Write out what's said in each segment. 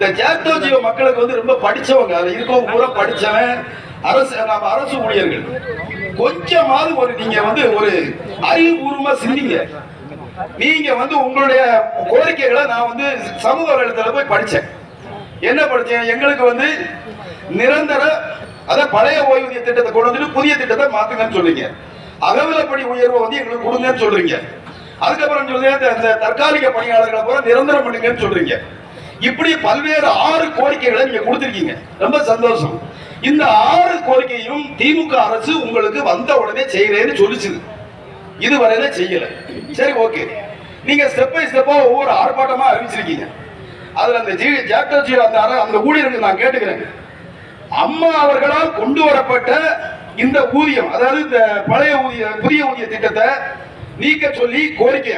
இந்த ஜாக்டோ மக்களுக்கு வந்து ரொம்ப படிச்சவங்க அதை இருக்கவங்க பூரா படிச்சவன் அரசு நம்ம அரசு ஊழியர்கள். கொஞ்சமாவது ஒரு நீங்க வந்து ஒரு அறிவுபூர்வமா சிந்திங்க. நீங்க வந்து உங்களுடைய கோரிக்கைகளை நான் வந்து சமூக வலைதளத்துல போய் படிச்சேன். என்ன படிச்சேன்? எங்களுக்கு வந்து நிரந்தர அத பழைய ஓய்வூதிய திட்டத்தை கொண்டு வந்துட்டு புதிய திட்டத்தை மாத்துங்கன்னு சொல்றீங்க அகவிலப்படி உயர்வை வந்து எங்களுக்கு கொடுங்கன்னு சொல்றீங்க. அதுக்கப்புறம் சொல்றீங்க இந்த- தற்காலிக பணியாளர்களை போல நிரந்தரம் பண்ணுங்கன்னு சொல்றீங்க. இப்படி பல்வேறு ஆறு கோரிக்கைகளை நீங்க கொடுத்திருக்கீங்க. ரொம்ப சந்தோஷம். இந்த ஆறு கோரிக்கையும் திமுக அரசு உங்களுக்கு வந்த உடனே செய்யறேன்னு சொல்லிச்சுது. இதுவரையில செய்யல. சரி ஓகே. நீங்க ஸ்டெப் பை ஸ்டெப்பா ஒவ்வொரு ஆர்ப்பாட்டமா அறிவிச்சிருக்கீங்க. அதுல அந்த ஜி ஜாக்டோ அந்த அந்த ஊழியருக்கு நான் கேட்டுக்கிறேன். அம்மா அவர்களால் கொண்டு வரப்பட்ட இந்த ஊதியம் அதாவது இந்த பழைய ஊதிய புதிய ஊதிய திட்டத்தை நீக்க சொல்லி கோரிக்கை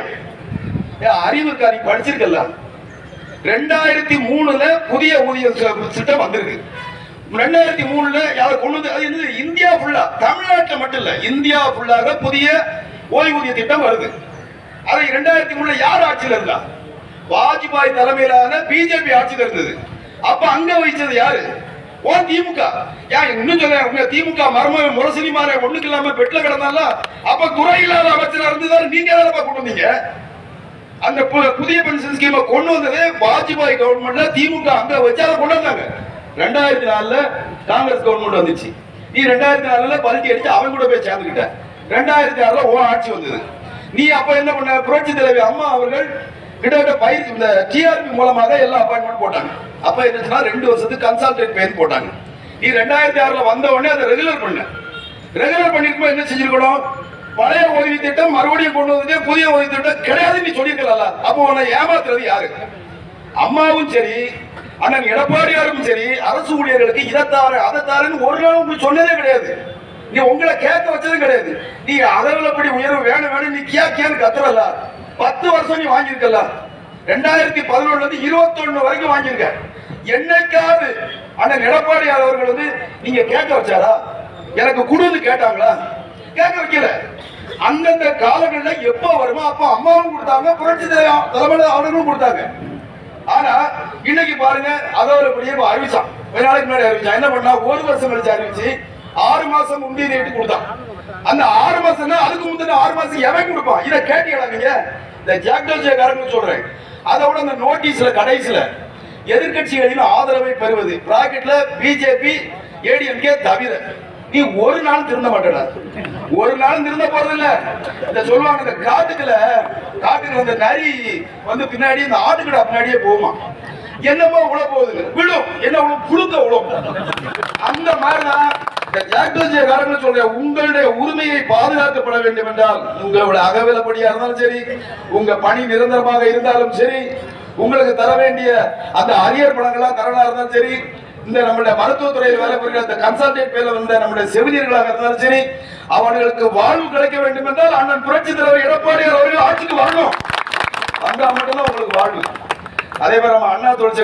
ஏன் அறிவு இருக்கா படிச்சிருக்கலாம் ரெண்டாயிரத்தி மூணுல புதிய ஊதிய திட்டம் வந்திருக்கு. ரெண்டாயிரத்தி மூணுல யார் கொண்டு வந்து அது என்னது? இந்தியா ஃபுல்லா தமிழ்நாட்டில் மட்டும் இல்ல. இந்தியா ஃபுல்லாக புதிய ஓய்வூதிய திட்டம் வருது. அதை ரெண்டாயிரத்தி மூணுல யார் ஆட்சியில் இருந்தா? வாஜ்பாய் தலைமையிலான பிஜேபி ஆட்சியில் இருந்தது. அப்ப அங்க வகிச்சது யாரு? ஓ திமுக. ஏன் இன்னும் சொல்ல திமுக மர்ம முரசொலி மாற ஒண்ணுக்கு இல்லாம பெட்ல கிடந்தால அப்ப துறை இல்லாத அமைச்சரா இருந்ததாரு நீங்க தானப்பா கொண்டு வந்தீங்க. அந்த பு- புதிய பென்ஷன் ஸ்கீமை கொண்டு வந்ததே வாஜ்பாய் கவர்மெண்ட்ல திமுக அங்க வச்சு அதை கொண்டு வந்தாங்க. ரெண்டாயிரத்தி நாலுல காங்கிரஸ் கவர்மெண்ட் வந்துச்சு. நீ ரெண்டாயிரத்தி நாலுல பல்ட்டி அடிச்சு அவன் கூட போய் சேர்ந்துக்கிட்ட. ரெண்டாயிரத்தி ஆறுல ஓ ஆட்சி வந்தது. நீ அப்ப என்ன பண்ண? புரட்சி தலைவி அம்மா அவர்கள் கிட்டத்தட்ட பயிற்சி இந்த டிஆர்பி மூலமாக எல்லா அப்பாயின்மெண்ட் போட்டாங்க. அப்ப என்னச்சுன்னா ரெண்டு வருஷத்துக்கு கன்சல்டேட் பேர் போட்டாங்க. நீ ரெண்டாயிரத்தி ஆறுல வந்த உடனே அதை ரெகுலர் பண்ண. ரெகுலர் பண்ணிருக்கும் என்ன செஞ்சிருக்கணும்? பழைய உதவி திட்டம் மறுபடியும் கொண்டு வந்து புதிய உதவி திட்டம் கிடையாது நீ சொல்லியிருக்கல அப்போ உன்னை ஏமாத்துறது யாரு? அம்மாவும் சரி அண்ணன் எடப்பாடியாரும் சரி அரசு ஊழியர்களுக்கு இதை தாரு அதை தாருன்னு ஒரு நாள் உங்களுக்கு சொன்னதே கிடையாது. நீ உங்களை கேட்க வச்சதும் கிடையாது. நீ அகலப்படி உயர்வு வேணும் வேணும் நீ கியா கியான்னு கத்துறல பத்து வருஷம் நீ வாங்கியிருக்கல ரெண்டாயிரத்தி பதினொன்னுல இருந்து இருபத்தொன்னு வரைக்கும் வாங்கியிருக்க. என்னைக்காவது அண்ணன் எடப்பாடியார் அவர்கள் வந்து நீங்க கேட்க வச்சாரா? எனக்கு குடுன்னு கேட்டாங்களா? கேட்க வைக்கல. அந்தந்த காலங்களில் எப்ப வருமோ அப்ப அம்மாவும் கொடுத்தாங்க புரட்சி தலைவர் தலைமையில அவர்களும் கொடுத்தாங்க. ஆனா இன்னைக்கு பாருங்க அதோட இப்ப அறிவிச்சான். ஒரு நாளைக்கு முன்னாடி அறிவிச்சான். என்ன பண்ணா? ஒரு வருஷம் கழிச்சு அறிவிச்சு ஆறு மாசம் முந்தைய ரேட்டு கொடுத்தான். அந்த ஆறு மாசம் அதுக்கு முந்தின ஆறு மாசம் எவன் கொடுப்பான்? இதை கேட்டீங்களா நீங்க? இந்த ஜாக்டோஜிய காரங்க சொல்றேன். அதோட அந்த நோட்டீஸ்ல கடைசியில எதிர்கட்சிகளின் ஆதரவை பெறுவது. பிராக்கெட்ல பிஜேபி ஏடிஎம்கே தவிர நீ ஒரு நாள் திருந்த மாட்டேடா. ஒரு நாள் திருந்த போறது இல்ல இந்த சொல்லுவாங்க இந்த காட்டுக்குள்ள காட்டுக்குள்ள அந்த நரி வந்து பின்னாடி இந்த ஆட்டுக்கடா பின்னாடியே போகுமா? என்னமோ உழ போகுது. விழும் என்ன விழும் புழுக்க விழும் அந்த மாதிரிதான் இந்த ஜாக்டோஜிய காரங்க உங்களுடைய உரிமையை பாதுகாக்கப்பட வேண்டும் என்றால் உங்களுடைய அகவிலப்படியா இருந்தாலும் சரி உங்க பணி நிரந்தரமாக இருந்தாலும் சரி உங்களுக்கு தர வேண்டிய அந்த அரியர் பணங்களா தரனா இருந்தாலும் சரி இந்த நம்முடைய மருத்துவத்துறையில் வேலை புரிகிற அந்த கன்சல்டேட் பேர்ல வந்த நம்முடைய செவிலியர்களாக இருந்தாலும் சரி அவர்களுக்கு வாழ்வு கிடைக்க வேண்டும் என்றால் அண்ணன் புரட்சி தலைவர் எடப்பாடி அவர்கள் ஆட்சிக்கு வரணும். வந்தா மட்டும்தான் உங்களுக்கு வாழ்வு. அதே மாதிரி நம்ம அண்ணா தொழிற்சங்க